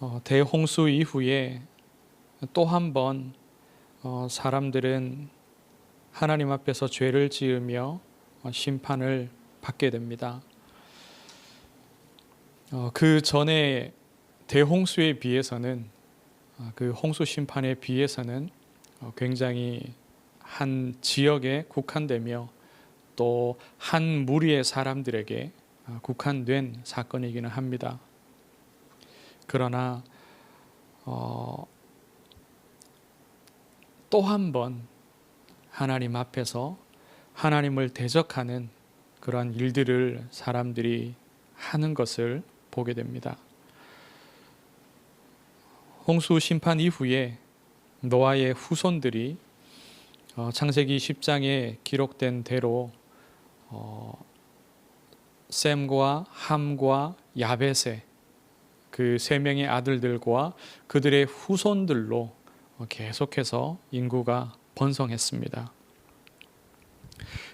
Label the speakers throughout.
Speaker 1: 어, 대홍수 이후에 또 한 번 어, 사람들은 하나님 앞에서 죄를 지으며 어, 심판을 받게 됩니다. 어, 그 전에 대홍수에 비해서는 어, 그 홍수 심판에 비해서는 어, 굉장히 한 지역에 국한되며 또 한 무리의 사람들에게 어, 국한된 사건이기는 합니다. 그러나 어, 또한 번 하나님 앞에서 하나님을 대적하는 그러한 일들을 사람들이 하는 것을 보게 됩니다. 홍수 심판 이후에 노아의 후손들이 어, 창세기 10장에 기록된 대로 어, 셈과 함과 야벳의 그 세 명의 아들들과 그들의 후손들로 어, 계속해서 인구가 번성했습니다.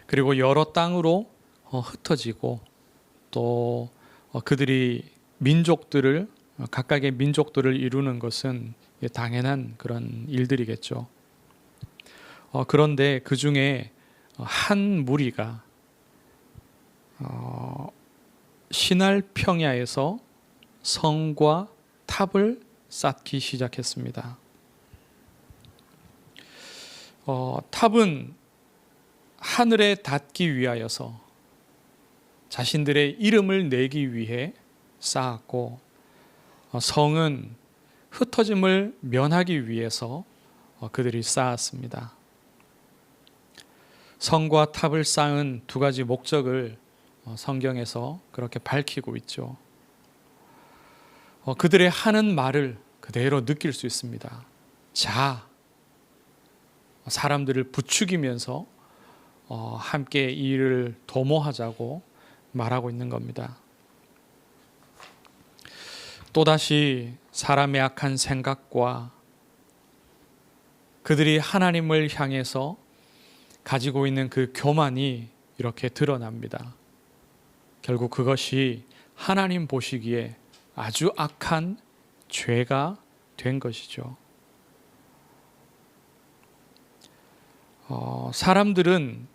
Speaker 1: 그리고 여러 땅으로 어, 흩어지고 또 어, 그들이 민족들을 어, 각각의 민족들을 이루는 것은 당연한 그런 일들이겠죠. 어, 그런데 그 중에 한 무리가 어, 신할 평야에서 성과 탑을 쌓기 시작했습니다. 어, 탑은 하늘에 닿기 위하여서 자신들의 이름을 내기 위해 쌓았고 어, 성은 흩어짐을 면하기 위해서 어, 그들이 쌓았습니다. 성과 탑을 쌓은 두 가지 목적을 어, 성경에서 그렇게 밝히고 있죠. 어, 그들의 하는 말을 그대로 느낄 수 있습니다. 자, 사람들을 부추기면서 어, 함께 이 일을 도모하자고 말하고 있는 겁니다. 또다시 사람의 악한 생각과 그들이 하나님을 향해서 가지고 있는 그 교만이 이렇게 드러납니다. 결국 그것이 하나님 보시기에 아주 악한 죄가 된 것이죠. 어, 사람들은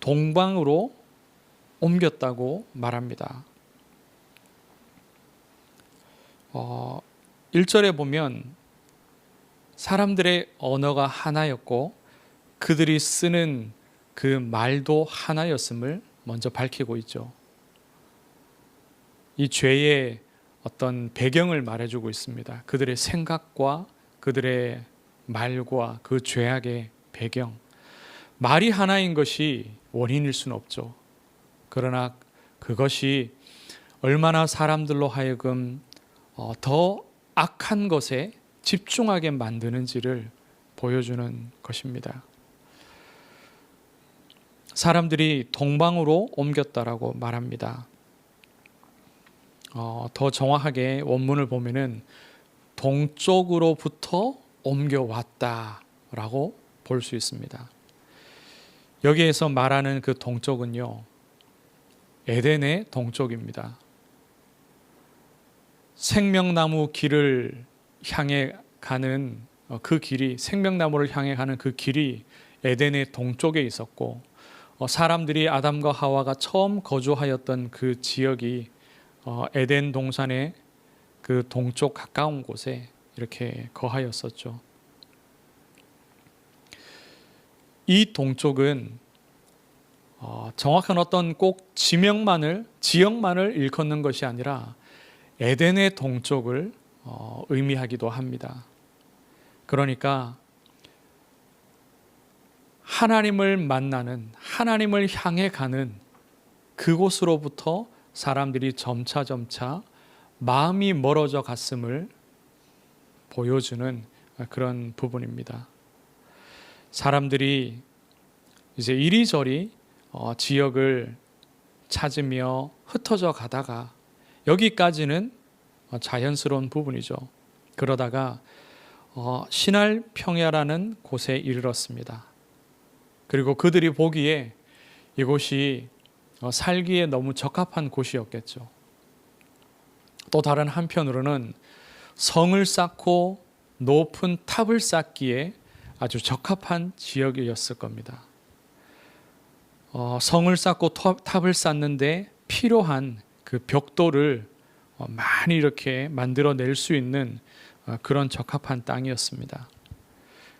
Speaker 1: 동방으로 옮겼다고 말합니다. 어, 1절에 보면 사람들의 언어가 하나였고 그들이 쓰는 그 말도 하나였음을 먼저 밝히고 있죠. 이 죄의 어떤 배경을 말해주고 있습니다. 그들의 생각과 그들의 말과 그 죄악의 배경. 말이 하나인 것이 원인일 수는 없죠. 그러나 그것이 얼마나 사람들로 하여금 어, 더 악한 것에 집중하게 만드는지를 보여주는 것입니다. 사람들이 동방으로 옮겼다라고 말합니다. 어, 더 정확하게 원문을 보면은 동쪽으로부터 옮겨왔다라고 볼 수 있습니다. 여기에서 말하는 그 동쪽은요, 에덴의 동쪽입니다. 생명나무 길을 향해 가는 어, 그 길이 생명나무를 향해 가는 그 길이 에덴의 동쪽에 있었고 어, 사람들이 아담과 하와가 처음 거주하였던 그 지역이 어, 에덴 동산의 그 동쪽 가까운 곳에 이렇게 거하였었죠. 이 동쪽은 정확한 어떤 꼭 지명만을 지역만을 일컫는 것이 아니라 에덴의 동쪽을 어, 의미하기도 합니다. 그러니까 하나님을 만나는 하나님을 향해 가는 그곳으로부터 사람들이 점차 점차 마음이 멀어져 갔음을 보여주는 그런 부분입니다. 사람들이 이제 이리저리 어, 지역을 찾으며 흩어져 가다가 여기까지는 자연스러운 부분이죠. 그러다가 어, 신할 평야라는 곳에 이르렀습니다. 그리고 그들이 보기에 이곳이 어, 살기에 너무 적합한 곳이었겠죠. 또 다른 한편으로는 성을 쌓고 높은 탑을 쌓기에 아주 적합한 지역이었을 겁니다. 어, 성을 쌓고 탑- 탑을 쌓는데 필요한 그 벽돌을 어, 많이 이렇게 만들어낼 수 있는 어, 그런 적합한 땅이었습니다.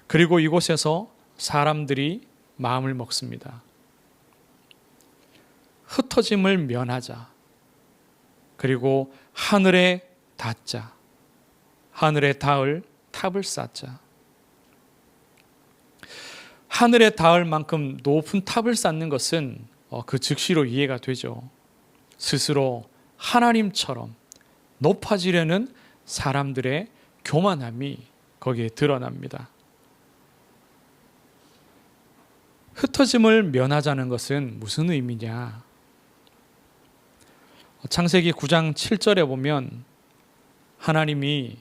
Speaker 1: 그리고 이곳에서 사람들이 마음을 먹습니다. 흩어짐을 면하자. 그리고 하늘에 닿자. 하늘에 닿을 탑을 쌓자. 하늘에 닿을 만큼 높은 탑을 쌓는 것은 어, 그 즉시로 이해가 되죠. 스스로 하나님처럼 높아지려는 사람들의 교만함이 거기에 드러납니다. 흩어짐을 면하자는 것은 무슨 의미냐? 창세기 9장 7절에 보면 하나님이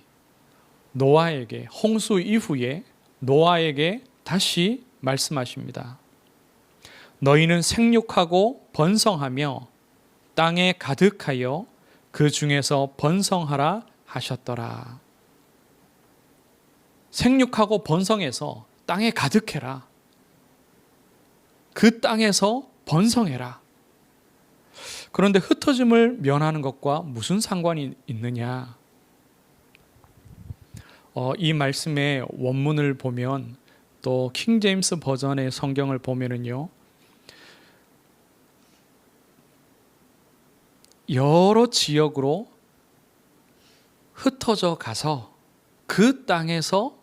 Speaker 1: 노아에게 홍수 이후에 노아에게 다시 말씀하십니다. 너희는 생육하고 번성하며 땅에 가득하여 그 중에서 번성하라 하셨더라. 생육하고 번성해서 땅에 가득해라. 그 땅에서 번성해라. 그런데 흩어짐을 면하는 것과 무슨 상관이 있느냐? 어, 이 말씀의 원문을 보면 또 킹제임스 버전의 성경을 보면은요. 여러 지역으로 흩어져 가서 그 땅에서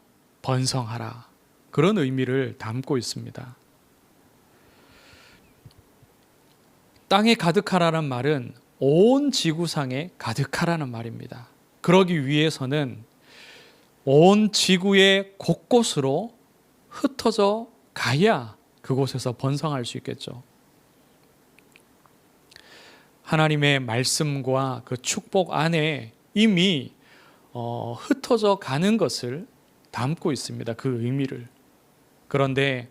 Speaker 1: 번성하라. 그런 의미를 담고 있습니다. 땅에 가득하라는 말은 온 지구상에 가득하라는 말입니다. 그러기 위해서는 온 지구의 곳곳으로 흩어져 가야 그곳에서 번성할 수 있겠죠. 하나님의 말씀과 그 축복 안에 이미 어, 흩어져 가는 것을 담고 있습니다. 그 의미를. 그런데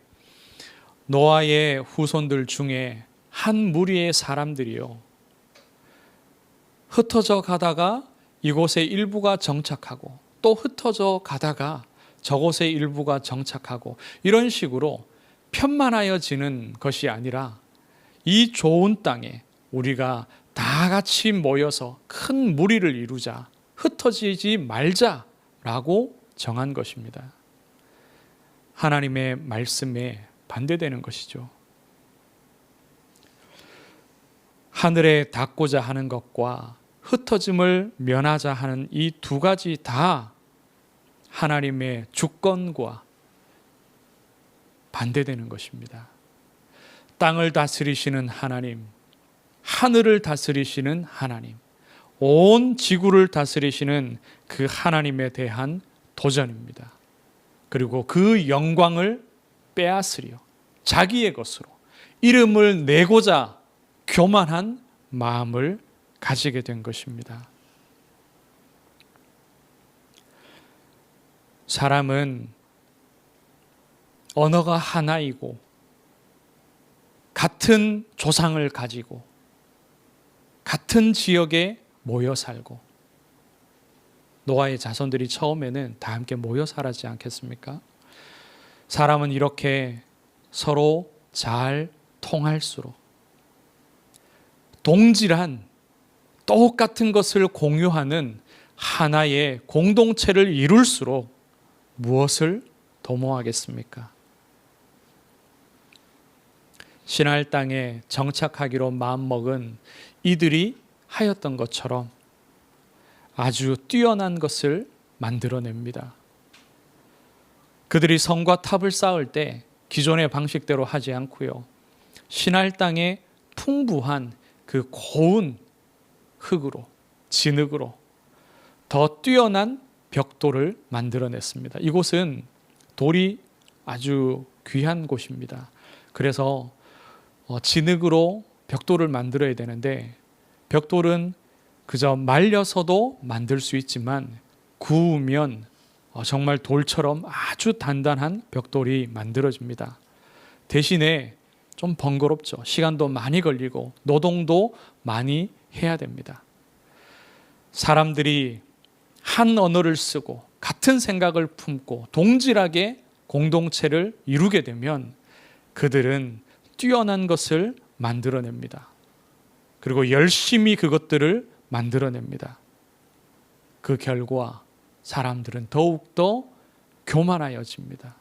Speaker 1: 노아의 후손들 중에 한 무리의 사람들이요. 흩어져 가다가 이곳의 일부가 정착하고 또 흩어져 가다가 저곳의 일부가 정착하고 이런 식으로 편만하여지는 것이 아니라 이 좋은 땅에 우리가 다 같이 모여서 큰 무리를 이루자 흩어지지 말자라고 정한 것입니다. 하나님의 말씀에 반대되는 것이죠. 하늘에 닿고자 하는 것과 흩어짐을 면하자 하는 이 두 가지 다 하나님의 주권과 반대되는 것입니다. 땅을 다스리시는 하나님, 하늘을 다스리시는 하나님, 온 지구를 다스리시는 그 하나님에 대한 도전입니다. 그리고 그 영광을 빼앗으려 자기의 것으로 이름을 내고자 교만한 마음을 가지게 된 것입니다. 사람은 언어가 하나이고 같은 조상을 가지고 같은 지역에 모여 살고 노아의 자손들이 처음에는 다 함께 모여 살았지 않겠습니까? 사람은 이렇게 서로 잘 통할수록 동질한 똑같은 것을 공유하는 하나의 공동체를 이룰수록 무엇을 도모하겠습니까? 신할 땅에 정착하기로 마음먹은 이들이 하였던 것처럼 아주 뛰어난 것을 만들어냅니다. 그들이 성과 탑을 쌓을 때 기존의 방식대로 하지 않고요. 신할 땅에 풍부한 그 고운 흙으로 진흙으로 더 뛰어난 벽돌을 만들어냈습니다. 이곳은 돌이 아주 귀한 곳입니다. 그래서 어, 진흙으로 벽돌을 만들어야 되는데 벽돌은 그저 말려서도 만들 수 있지만 구우면 어, 정말 돌처럼 아주 단단한 벽돌이 만들어집니다. 대신에 좀 번거롭죠. 시간도 많이 걸리고 노동도 많이 해야 됩니다. 사람들이 한 언어를 쓰고 같은 생각을 품고 동질하게 공동체를 이루게 되면 그들은 뛰어난 것을 만들어냅니다. 그리고 열심히 그것들을 만들어냅니다. 그 결과 사람들은 더욱더 교만하여집니다.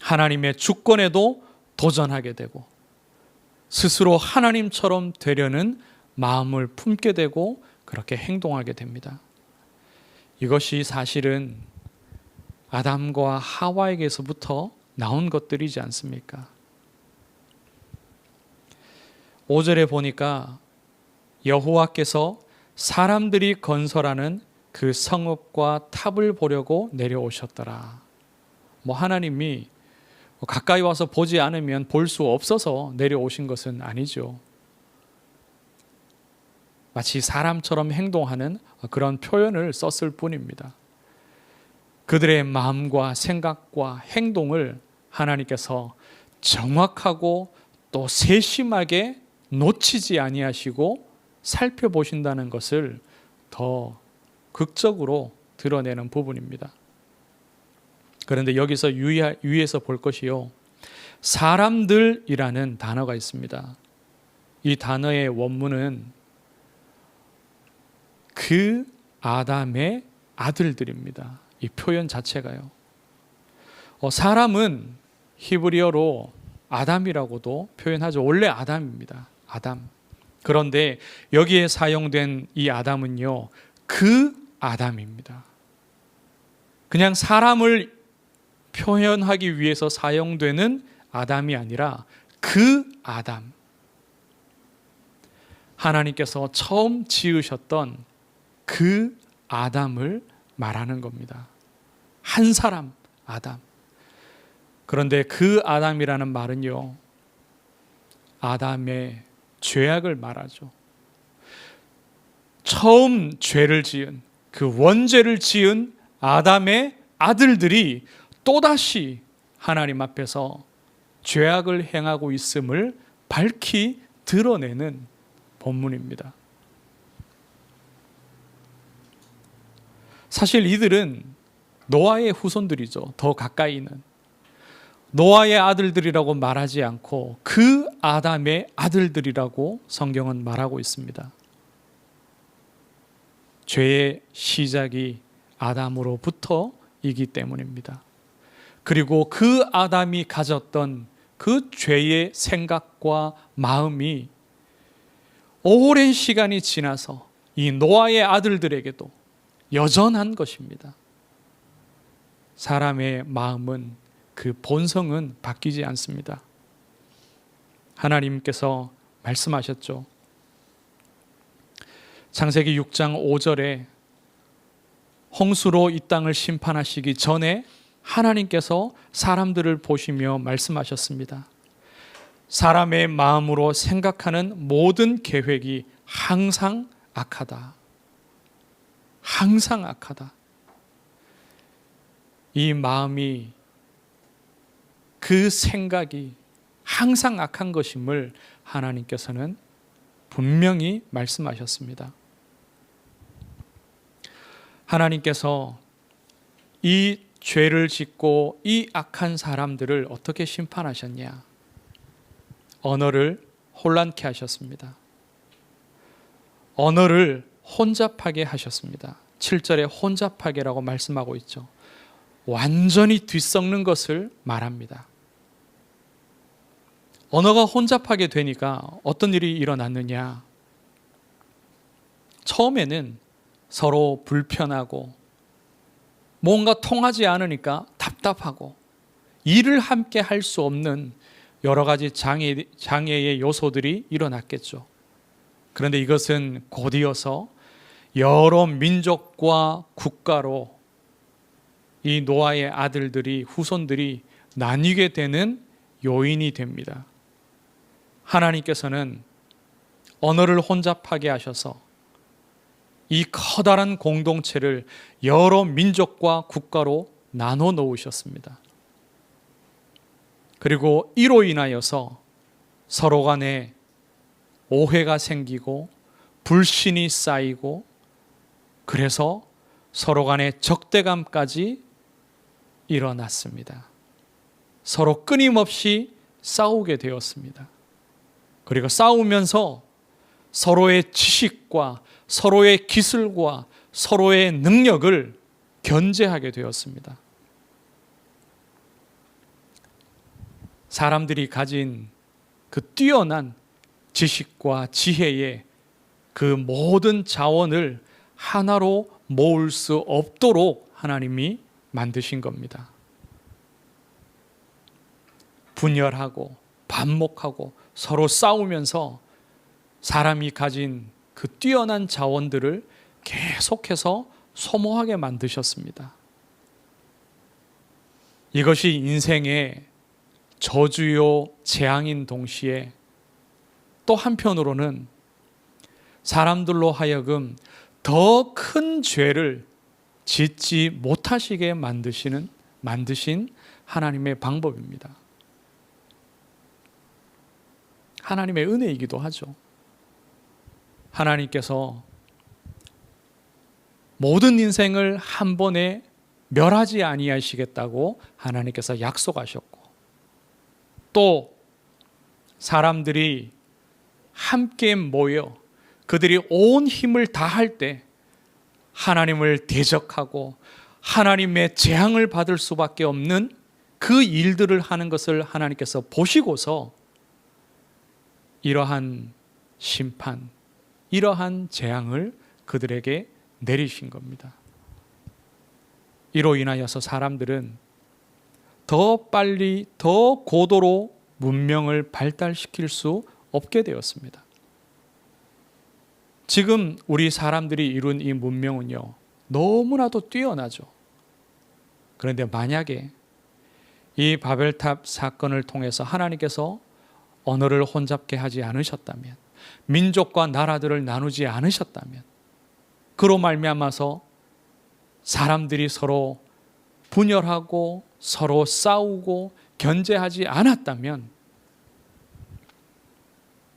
Speaker 1: 하나님의 주권에도 도전하게 되고 스스로 하나님처럼 되려는 마음을 품게 되고 그렇게 행동하게 됩니다. 이것이 사실은 아담과 하와에게서부터 나온 것들이지 않습니까? 5절에 보니까 여호와께서 사람들이 건설하는 그 성읍과 탑을 보려고 내려오셨더라. 뭐 하나님이 가까이 와서 보지 않으면 볼 수 없어서 내려오신 것은 아니죠. 마치 사람처럼 행동하는 그런 표현을 썼을 뿐입니다. 그들의 마음과 생각과 행동을 하나님께서 정확하고 또 세심하게 놓치지 아니하시고 살펴보신다는 것을 더 극적으로 드러내는 부분입니다. 그런데 여기서 유의, 유의해서 볼 것이요. 사람들이라는 단어가 있습니다. 이 단어의 원문은 그 아담의 아들들입니다. 이 표현 자체가요. 어, 사람은 히브리어로 아담이라고도 표현하죠. 원래 아담입니다. 아담. 그런데 여기에 사용된 이 아담은요, 그 아담입니다. 그냥 사람을 표현하기 위해서 사용되는 아담이 아니라 그 아담. 하나님께서 처음 지으셨던 그 아담을 말하는 겁니다. 한 사람, 아담. 그런데 그 아담이라는 말은요, 아담의 죄악을 말하죠. 처음 죄를 지은, 그 원죄를 지은 아담의 아들들이 또다시 하나님 앞에서 죄악을 행하고 있음을 밝히 드러내는 본문입니다. 사실 이들은 노아의 후손들이죠. 더 가까이는. 노아의 아들들이라고 말하지 않고 그 아담의 아들들이라고 성경은 말하고 있습니다. 죄의 시작이 아담으로부터이기 때문입니다. 그리고 그 아담이 가졌던 그 죄의 생각과 마음이 오랜 시간이 지나서 이 노아의 아들들에게도 여전한 것입니다. 사람의 마음은 그 본성은 바뀌지 않습니다. 하나님께서 말씀하셨죠. 창세기 6장 5절에 홍수로 이 땅을 심판하시기 전에 하나님께서 사람들을 보시며 말씀하셨습니다. 사람의 마음으로 생각하는 모든 계획이 항상 악하다. 항상 악하다. 이 마음이 그 생각이 항상 악한 것임을 하나님께서는 분명히 말씀하셨습니다. 하나님께서 이 죄를 짓고 이 악한 사람들을 어떻게 심판하셨냐? 언어를 혼란케 하셨습니다. 언어를 혼잡하게 하셨습니다. 7절에 혼잡하게라고 말씀하고 있죠. 완전히 뒤섞는 것을 말합니다. 언어가 혼잡하게 되니까 어떤 일이 일어났느냐? 처음에는 서로 불편하고 뭔가 통하지 않으니까 답답하고 일을 함께 할 수 없는 여러 가지 장애, 장애의 요소들이 일어났겠죠. 그런데 이것은 곧이어서 여러 민족과 국가로 이 노아의 아들들이 후손들이 나뉘게 되는 요인이 됩니다. 하나님께서는 언어를 혼잡하게 하셔서 이 커다란 공동체를 여러 민족과 국가로 나눠 놓으셨습니다. 그리고 이로 인하여서 서로 간에 오해가 생기고 불신이 쌓이고 그래서 서로 간의 적대감까지 일어났습니다. 서로 끊임없이 싸우게 되었습니다. 그리고 싸우면서 서로의 지식과 서로의 기술과 서로의 능력을 견제하게 되었습니다. 사람들이 가진 그 뛰어난 지식과 지혜의 그 모든 자원을 하나로 모을 수 없도록 하나님이 만드신 겁니다. 분열하고 반목하고 서로 싸우면서 사람이 가진 그 뛰어난 자원들을 계속해서 소모하게 만드셨습니다. 이것이 인생의 저주요 재앙인 동시에 또 한편으로는 사람들로 하여금 더 큰 죄를 짓지 못하시게 만드시는 만드신 하나님의 방법입니다. 하나님의 은혜이기도 하죠. 하나님께서 모든 인생을 한 번에 멸하지 아니하시겠다고 하나님께서 약속하셨고 또 사람들이 함께 모여 그들이 온 힘을 다할 때 하나님을 대적하고 하나님의 재앙을 받을 수밖에 없는 그 일들을 하는 것을 하나님께서 보시고서 이러한 심판, 이러한 재앙을 그들에게 내리신 겁니다. 이로 인하여서 사람들은 더 빨리, 더 고도로 문명을 발달시킬 수 없게 되었습니다. 지금 우리 사람들이 이룬 이 문명은요, 너무나도 뛰어나죠. 그런데 만약에 이 바벨탑 사건을 통해서 하나님께서 언어를 혼잡게 하지 않으셨다면, 민족과 나라들을 나누지 않으셨다면, 그로 말미암아서 사람들이 서로 분열하고 서로 싸우고 견제하지 않았다면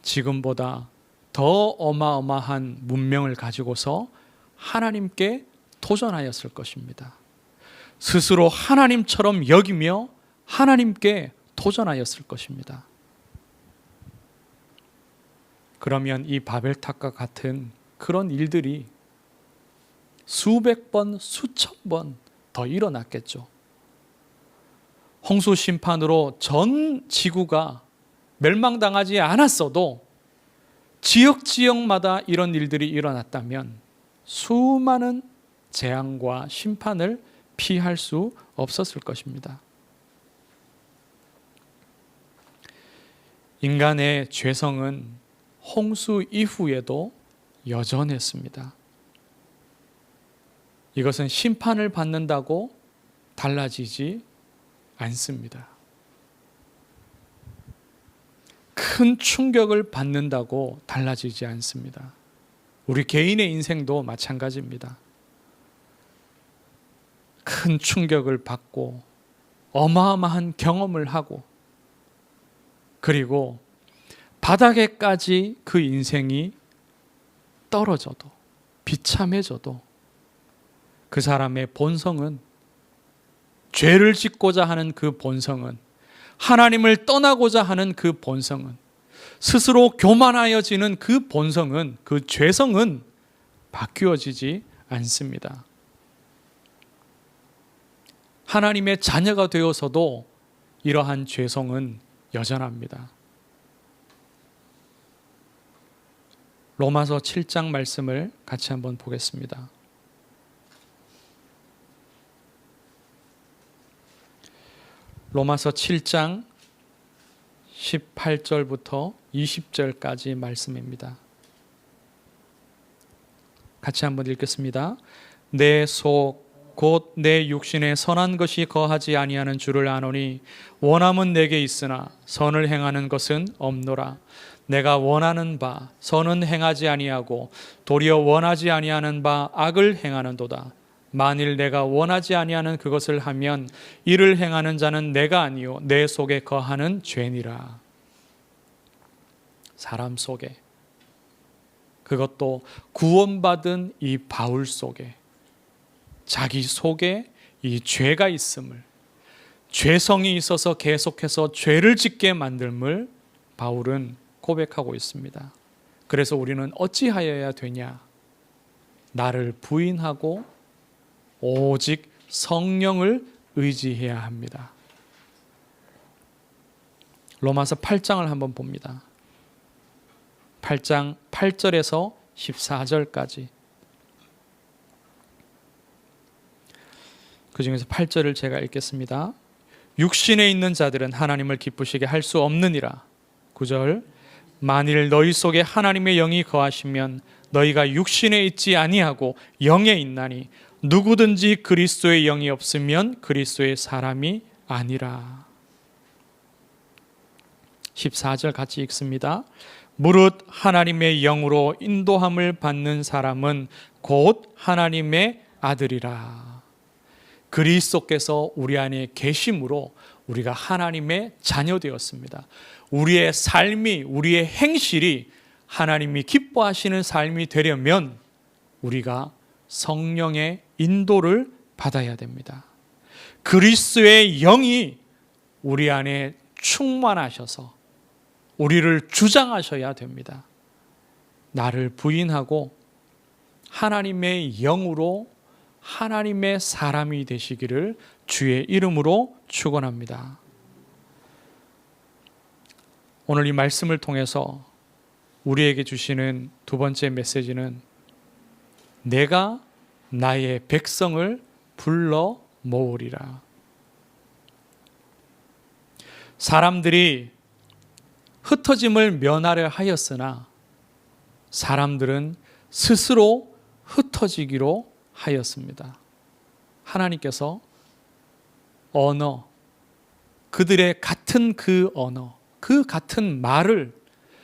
Speaker 1: 지금보다 더 어마어마한 문명을 가지고서 하나님께 도전하였을 것입니다. 스스로 하나님처럼 여기며 하나님께 도전하였을 것입니다. 그러면 이 바벨탑과 같은 그런 일들이 수백 번, 수천 번 더 일어났겠죠. 홍수 심판으로 전 지구가 멸망당하지 않았어도 지역 지역마다 이런 일들이 일어났다면 수많은 재앙과 심판을 피할 수 없었을 것입니다. 인간의 죄성은 홍수 이후에도 여전했습니다. 이것은 심판을 받는다고 달라지지 않습니다. 큰 충격을 받는다고 달라지지 않습니다. 우리 개인의 인생도 마찬가지입니다. 큰 충격을 받고 어마어마한 경험을 하고 그리고 바닥에까지 그 인생이 떨어져도 비참해져도 그 사람의 본성은 죄를 짓고자 하는 그 본성은 하나님을 떠나고자 하는 그 본성은 스스로 교만하여지는 그 본성은 그 죄성은 바뀌어지지 않습니다. 하나님의 자녀가 되어서도 이러한 죄성은 여전합니다. 로마서 7장 말씀을 같이 한번 보겠습니다. 로마서 7장 18절부터 20절까지 말씀입니다. 같이 한번 읽겠습니다. 내 속 곧 내 육신에 선한 것이 거하지 아니하는 줄을 아노니 원함은 내게 있으나 선을 행하는 것은 없노라. 내가 원하는 바 선은 행하지 아니하고 도리어 원하지 아니하는 바 악을 행하는도다. 만일 내가 원하지 아니하는 그것을 하면 이를 행하는 자는 내가 아니요 내 속에 거하는 죄니라. 사람 속에 그 그것도 구원받은 이 바울 속에 자기 속에 이 죄가 있음을 죄성이 있어서 계속해서 죄를 짓게 만듦을 바울은 고백하고 있습니다. 그래서 우리는 어찌하여야 되냐? 나를 부인하고 오직 성령을 의지해야 합니다. 로마서 8장을 한번 봅니다. 8장 8절에서 14절까지. 그 중에서 8절을 제가 읽겠습니다. 육신에 있는 자들은 하나님을 기쁘시게 할 수 없느니라. 9절 만일 너희 속에 하나님의 영이 거하시면 너희가 육신에 있지 아니하고 영에 있나니 누구든지 그리스도의 영이 없으면 그리스도의 사람이 아니라. 14절 같이 읽습니다. 무릇 하나님의 영으로 인도함을 받는 사람은 곧 하나님의 아들이라. 그리스도께서 우리 안에 계심으로 우리가 하나님의 자녀 되었습니다. 우리의 삶이 우리의 행실이 하나님이 기뻐하시는 삶이 되려면 우리가 성령의 인도를 받아야 됩니다. 그리스도의 영이 우리 안에 충만하셔서 우리를 주장하셔야 됩니다. 나를 부인하고 하나님의 영으로 하나님의 사람이 되시기를 주의 이름으로 축원합니다. 오늘 이 말씀을 통해서 우리에게 주시는 두 번째 메시지는 내가 나의 백성을 불러 모으리라. 사람들이 흩어짐을 면하려 하였으나 사람들은 스스로 흩어지기로 하였습니다. 하나님께서 언어, 그들의 같은 그 언어, 그 같은 말을,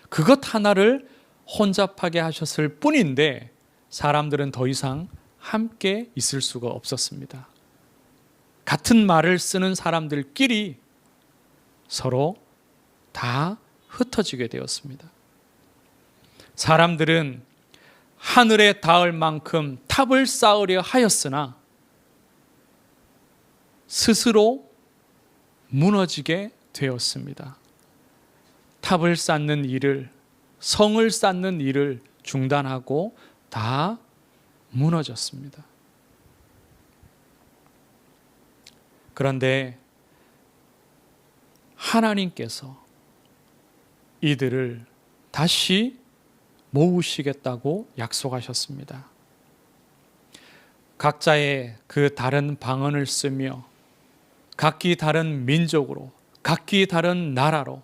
Speaker 1: 그것 하나를 혼잡하게 하셨을 뿐인데 사람들은 더 이상 함께 있을 수가 없었습니다. 같은 말을 쓰는 사람들끼리 서로 다 흩어지게 되었습니다. 사람들은 하늘에 닿을 만큼 탑을 쌓으려 하였으나 스스로 무너지게 되었습니다. 탑을 쌓는 일을 성을 쌓는 일을 중단하고 다 무너졌습니다. 그런데 하나님께서 이들을 다시 모으시겠다고 약속하셨습니다. 각자의 그 다른 방언을 쓰며 각기 다른 민족으로 각기 다른 나라로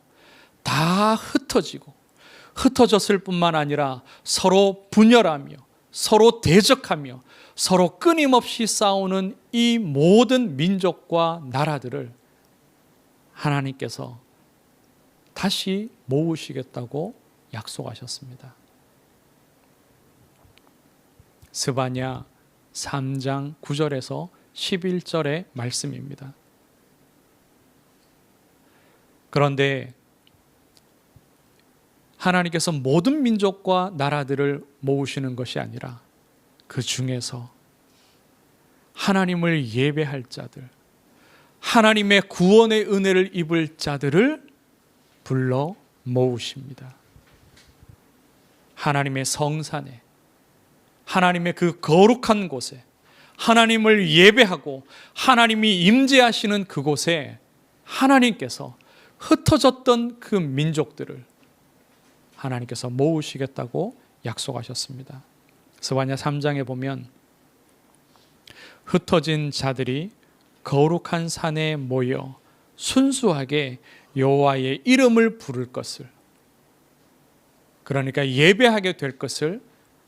Speaker 1: 다 흩어지고 흩어졌을 뿐만 아니라 서로 분열하며 서로 대적하며 서로 끊임없이 싸우는 이 모든 민족과 나라들을 하나님께서 다시 모으시겠다고 약속하셨습니다. 스바냐 3장 9절에서 11절의 말씀입니다. 그런데 하나님께서 모든 민족과 나라들을 모으시는 것이 아니라 그 중에서 하나님을 예배할 자들, 하나님의 구원의 은혜를 입을 자들을 불러 모으십니다. 하나님의 성산에, 하나님의 그 거룩한 곳에, 하나님을 예배하고 하나님이 임재하시는 그곳에 하나님께서 흩어졌던 그 민족들을 하나님께서 모으시겠다고 약속하셨습니다. 스바냐 3장에 보면 흩어진 자들이 거룩한 산에 모여 순수하게 여호와의 이름을 부를 것을 그러니까 예배하게 될 것을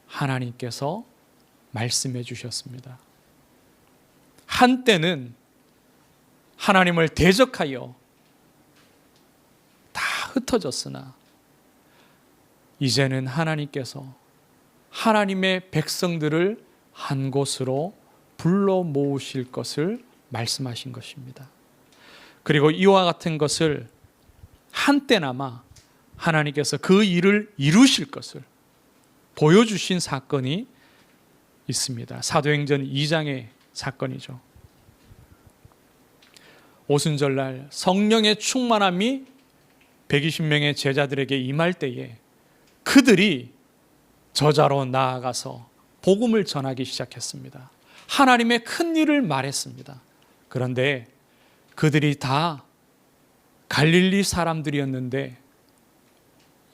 Speaker 1: 하나님께서 말씀해 주셨습니다. 한때는 하나님을 대적하여 다 흩어졌으나 이제는 하나님께서 하나님의 백성들을 한 곳으로 불러 모으실 것을 말씀하신 것입니다. 그리고 이와 같은 것을 한때나마 하나님께서 그 일을 이루실 것을 보여주신 사건이 있습니다. 사도행전 2장의 사건이죠. 오순절날 성령의 충만함이 120명의 제자들에게 임할 때에 그들이 저자로 나아가서 복음을 전하기 시작했습니다. 하나님의 큰 일을 말했습니다. 그런데 그들이 다 갈릴리 사람들이었는데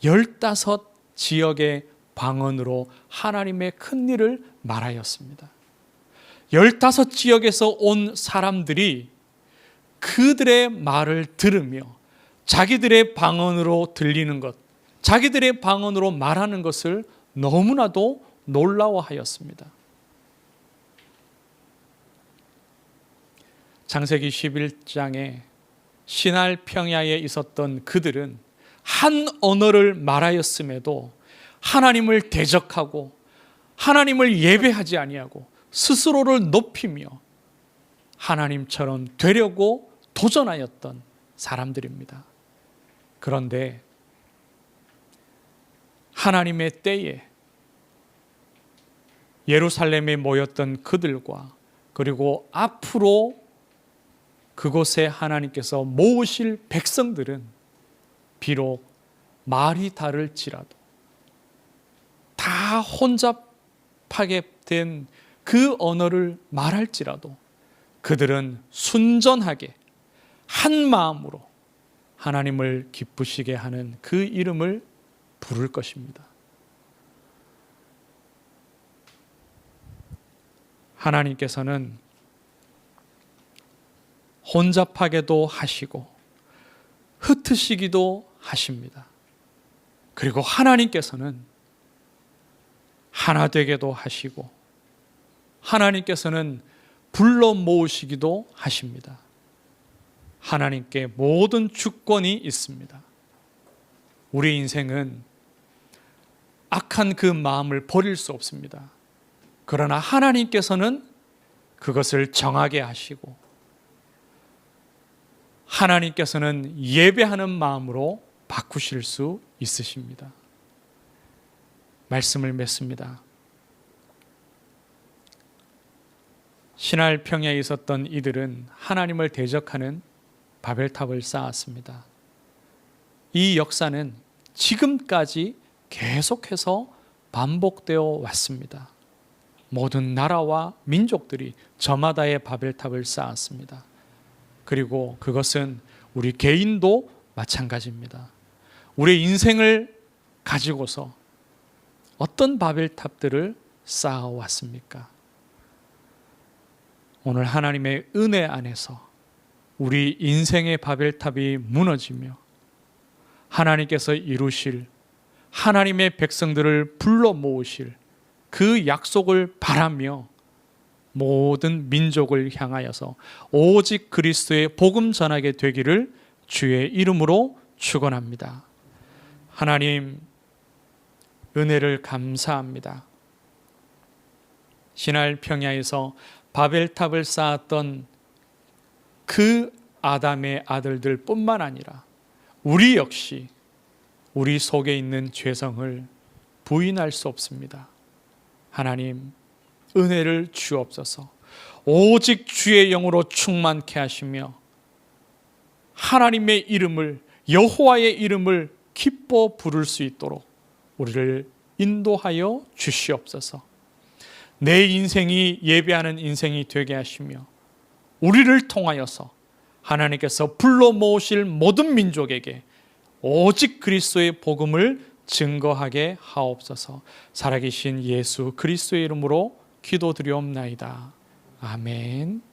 Speaker 1: 열다섯 지역의 방언으로 하나님의 큰 일을 말하였습니다. 열다섯 지역에서 온 사람들이 그들의 말을 들으며 자기들의 방언으로 들리는 것, 자기들의 방언으로 말하는 것을 너무나도 놀라워하였습니다. 창세기 11장에 신할 평야에 있었던 그들은 한 언어를 말하였음에도 하나님을 대적하고 하나님을 예배하지 아니하고 스스로를 높이며 하나님처럼 되려고 도전하였던 사람들입니다. 그런데 하나님의 때에 예루살렘에 모였던 그들과 그리고 앞으로 그곳에 하나님께서 모으실 백성들은 비록 말이 다를지라도 다 혼잡하게 된 그 언어를 말할지라도 그들은 순전하게 한 마음으로 하나님을 기쁘시게 하는 그 이름을 부를 것입니다. 하나님께서는 혼잡하게도 하시고 흩으시기도 하십니다. 그리고 하나님께서는 하나 되게도 하시고 하나님께서는 불러 모으시기도 하십니다. 하나님께 모든 주권이 있습니다. 우리 인생은 악한 그 마음을 버릴 수 없습니다. 그러나 하나님께서는 그것을 정하게 하시고 하나님께서는 예배하는 마음으로 바꾸실 수 있으십니다. 말씀을 맺습니다. 신할 평야에 있었던 이들은 하나님을 대적하는 바벨탑을 쌓았습니다. 이 역사는 지금까지 계속해서 반복되어 왔습니다. 모든 나라와 민족들이 저마다의 바벨탑을 쌓았습니다. 그리고 그것은 우리 개인도 마찬가지입니다. 우리 인생을 가지고서 어떤 바벨탑들을 쌓아왔습니까? 오늘 하나님의 은혜 안에서 우리 인생의 바벨탑이 무너지며 하나님께서 이루실 하나님의 백성들을 불러 모으실 그 약속을 바라며 모든 민족을 향하여서 오직 그리스도의 복음 전하게 되기를 주의 이름으로 축원합니다. 하나님 은혜를 감사합니다. 신할 평야에서 바벨탑을 쌓았던 그 아담의 아들들뿐만 아니라 우리 역시 우리 속에 있는 죄성을 부인할 수 없습니다. 하나님 은혜를 주옵소서. 오직 주의 영으로 충만케 하시며 하나님의 이름을 여호와의 이름을 기뻐 부를 수 있도록 우리를 인도하여 주시옵소서. 내 인생이 예배하는 인생이 되게 하시며 우리를 통하여서 하나님께서 불러 모으실 모든 민족에게 오직 그리스도의 복음을 증거하게 하옵소서. 살아계신 예수 그리스도의 이름으로 기도드리옵나이다. 아멘.